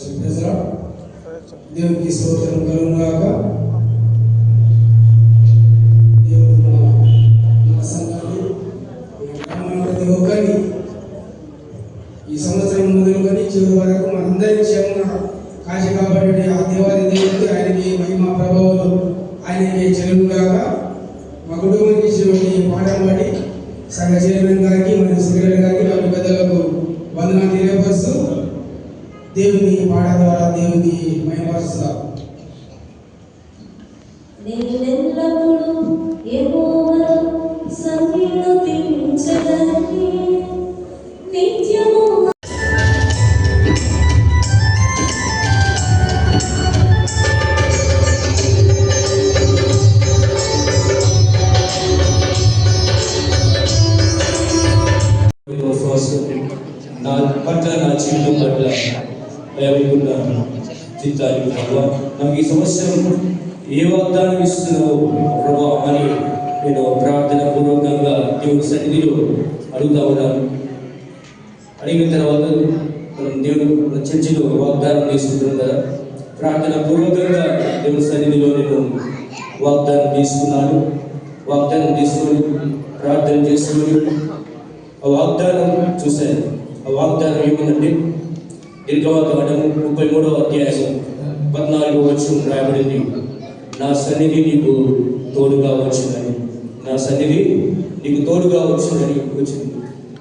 చెప్పేసరా దేవునికి స్తోత్రం కలుగుగాక దేవుడు నా- సంఘాన్ని ప్రతి ఒక్కరిని ఈ సంవత్సరం మొదలుకొని చివరి వరకు మనందరి క్షేమంగా కాశీ కాబట్టి ఆ దేవాది దేవుడికి ఆయనకి మహిమ ప్రభావాలు ఆయనకి చెలుగుగాక మా కుటుంబానికి పాఠం బట్టి సంఘ చైర్మన్ గారికి గారికి మరియు దేవుని పాట ద్వారా దేవుని ప్రభావ నాకు ఈ సంవత్సరం ఏ వాగ్దానం ఇస్తున్నావు ప్రభావ అని నేను ప్రార్థన పూర్వకంగా దేవుని సన్నిధిలో అడుగుతా ఉన్నాను. అడిగిన తర్వాత మనం దేవుడు మన చర్చిలో వాగ్దానం తీసుకుంటున్నాం కదా. ప్రార్థన పూర్వకంగా దేవుని సన్నిధిలో నేను వాగ్దానం తీసుకున్నాను. వాగ్దానం తీసుకొని ప్రార్థన చేసుకొని ఆ వాగ్దానం చూశాను. ఆ వాగ్దానం ఏమిటంటే దీర్ఘవాగ్దానం ముప్పై మూడవ అధ్యాయం పద్నాలుగో వచ్చిన రాయబడింది. నా సన్నిధి నీకు తోడుగా వచ్చిందని. నా సన్నిధి నీకు తోడుగా వచ్చిందని వచ్చింది.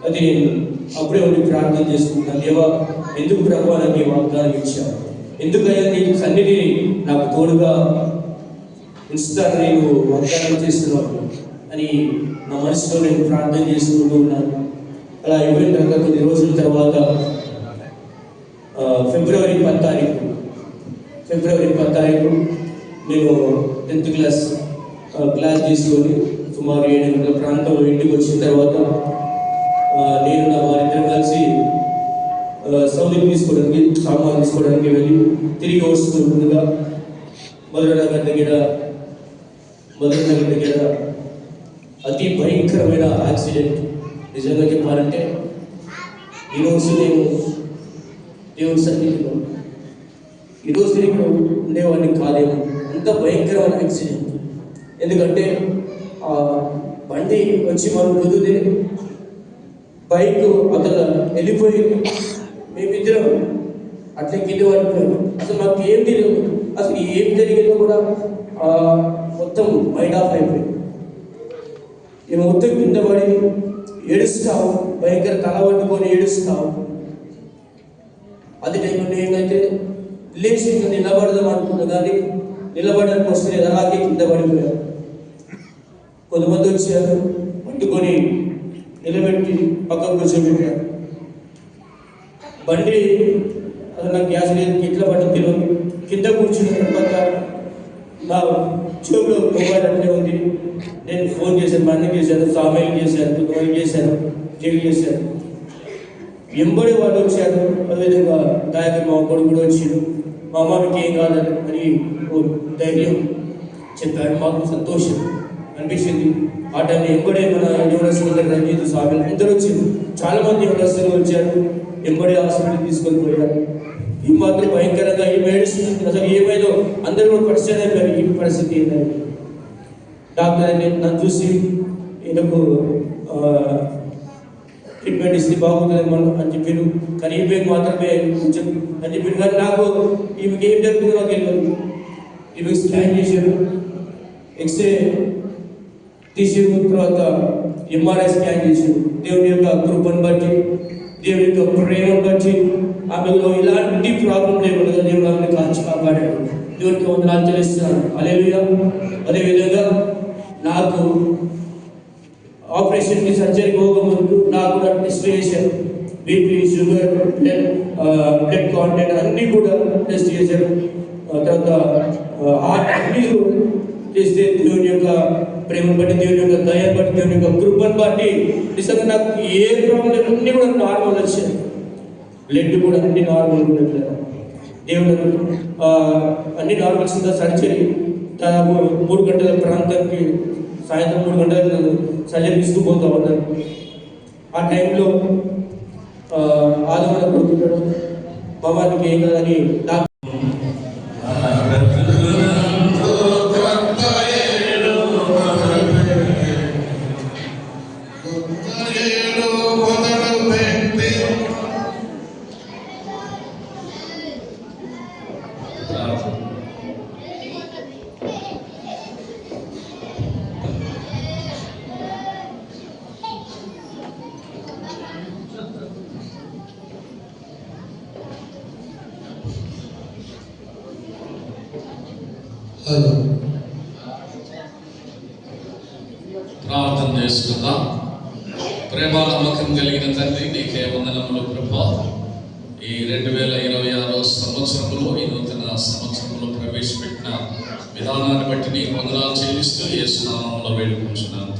అది నేను అప్పుడే ఉండి ప్రార్థన చేసుకుంటున్నాను దేవా ఎందుకు ప్రభు నాకు వాగ్దానం ఇచ్చావు? ఎందుకయ్యా నీ సన్నిధిని నాకు తోడుగా ఉంచుతాను నేను వాగ్దానం చేస్తున్నాను అని నా మనసులో నేను ప్రార్థన చేసుకుంటూ ఉన్నాను. అలా అయిపోయిన తర్వాత కొన్ని రోజుల తర్వాత ఫిబ్రవరి పది తారీఖు ఫిబ్రవరి పది నేను టెన్త్ క్లాస్ క్లాస్ తీసుకొని సుమారు ఏడు గంటల ప్రాంతంలో ఇంటికి వచ్చిన తర్వాత నేను నా వారిద్దరు కలిసి సౌదీ తీసుకోవడానికి సామాన్ తీసుకోవడానికి వెళ్ళి తిరిగి వస్తుండగా మొదటి నగర్ దగ్గర మధురనగర్ దగ్గర అతి భయంకరమైన యాక్సిడెంట్ నిజంగా చెప్పాలంటే ఈరోజు నేను దేవుడు సన్నిధిలో ఈరోజు నేను ఉండేవాడిని కాదేమో. అంత భయంకరమైన యాక్సిడెంట్ ఎందుకంటే బండి వచ్చి మనం కుదిరితే బైక్ అతను వెళ్ళిపోయి మేమిద్దరం అట్లా కింద పడిపోయాము అసలు మాకు ఏం తెలియదు అసలు ఏం జరిగిందో కూడా మొత్తం మైండ్ ఆఫ్ అయిపోయింది. మేము మొత్తం కింద పడి ఏడుస్తావు భయంకర తల పట్టుకొని ఏడుస్తావు అది టైంలో ఏమైతే లేచి నిలబడదాం అనుకున్నా కానీ నిలబడడానికి వస్తే అలాగే కింద పడిపోయారు. కొంతమంది వచ్చారు పట్టుకొని నిలబెట్టి పక్కకు కూర్చోబెట్టారు. బండి అసలు నాకు గ్యాస్ లేదు ఇట్లా పట్టు తెలియదు కింద కూర్చుని తర్వాత నా చెవులో మొబైల్ అట్లే ఉంది. నేను ఫోన్ చేశాను మా చేశాను సామాయిలు చేశాను కొంతమంది చేశాను జైలు చేశాను. ఎంబడి వాళ్ళు వచ్చారు అదేవిధంగా దాయక మా కొడుకు కూడా వచ్చాడు. మా అమ్మకి ఏం కాదని అని ధైర్యం చెప్పారు మాకు సంతోషం అనిపించింది. ఆ టైంలో ఎంబడే మన యువనస్తుల దగ్గర రంజిత్ స్వామి అందరూ వచ్చారు. చాలామంది మంది వచ్చారు. ఎంబడే హాస్పిటల్ తీసుకొని పోయారు. ఈ మాత్రం భయంకరంగా ఈ ఏడుస్తుంది? అసలు ఏమైందో అందరూ కూడా పరిచయం అయిపోయారు. ఈ పరిస్థితి ఏంటని డాక్టర్ నన్ను చూసి ఈయనకు ట్రీట్మెంట్ ఇస్తే బాగుంటుంది మనం అని చెప్పారు కానీ ఈమెకు మాత్రమే కొంచెం అని చెప్పారు కానీ నాకు ఈమెకి ఏం జరుగుతుందో నాకు తెలియదు. ఈమెకి స్కాన్ చేశారు ఎక్స్రే తీసిన తర్వాత ఎంఆర్ఐ స్కాన్ చేశారు దేవుని యొక్క కృపను బట్టి దేవుని యొక్క ప్రేమను బట్టి ఆమెలో ఇలాంటి ప్రాబ్లం లేకుండా దేవుడు ఆమెను కాల్చి కాపాడాడు. దేవుడికి వందనాలు తెలుస్తున్నాను అదేవిధంగా అదేవిధంగా నాకు ఆపరేషన్కి సర్జరీ పోకముందు నాకు కూడా BP sugar blood blood content అన్నీ కూడా టెస్ట్ చేశారు. తర్వాత హార్ట్ అన్నీ చేస్తే దేవుని యొక్క ప్రేమ బట్టి దేవుని యొక్క దయ బట్టి దేవుని యొక్క కృపను బట్టి నిజంగా నాకు ఏ ప్రాబ్లం అన్నీ కూడా నార్మల్ వచ్చాయి. బ్లడ్ కూడా అన్ని నార్మల్ ఉండట్లేదు దేవుడు అన్ని నార్మల్స్ సర్జరీ. దాదాపు మూడు గంటల ప్రాంతానికి సాయంత్రం మూడు గంటలకు నన్ను సర్జరీ తీసుకుపోతా ఉన్నారు ఆ టైంలో ఆదమన కొడుకుంటాడు భవానికి ఏం కదని డాక్టర్ ప్రార్థన చేసుకుందాం. ప్రేమ నమ్మకం కలిగిన తండ్రి నీకే వందనములు కృప ఈ రెండు వేల ఇరవై ఆరో సంవత్సరంలో ఈ నూతన సంవత్సరంలో ప్రవేశపెట్టిన విధానాన్ని బట్టి నీకు వందనాలు చెల్లిస్తూ ఏ స్నామంలో వేడుకుంటున్నాను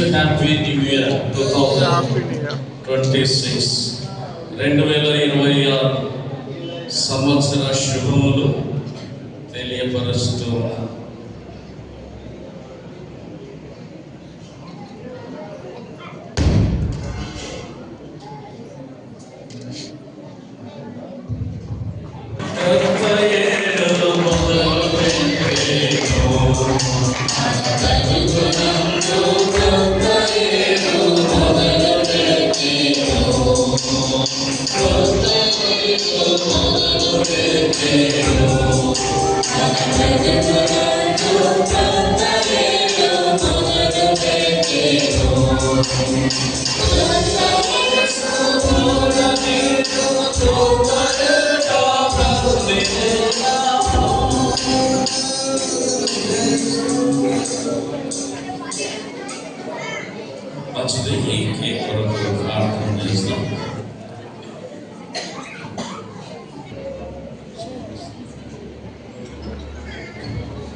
wish happy new year two thousand twenty six రెండు వేల ఇరవై ఆరు సంవత్సర శుభములు మంచిది ఈ కేక్ కొరకు ప్రార్థన. చేస్తాం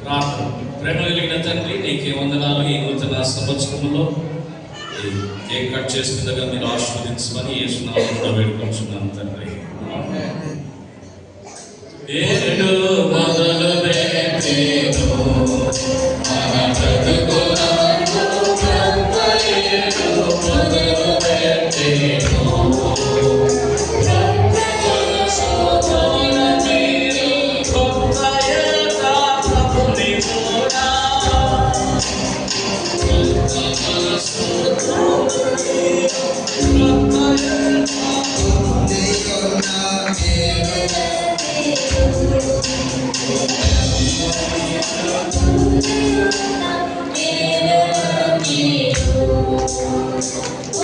ప్రార్థన ప్రేమ కలిగిన తండ్రి నీకే వందనాలు ఈ నూతన సంవత్సరంలో కేక్ కట్ చేస్తుండగా మీరు ఆశీర్వదించమని ఏ సునామంలో వేడుకొంచున్నాను తండ్రి. ఏడు మొదలు Thank you.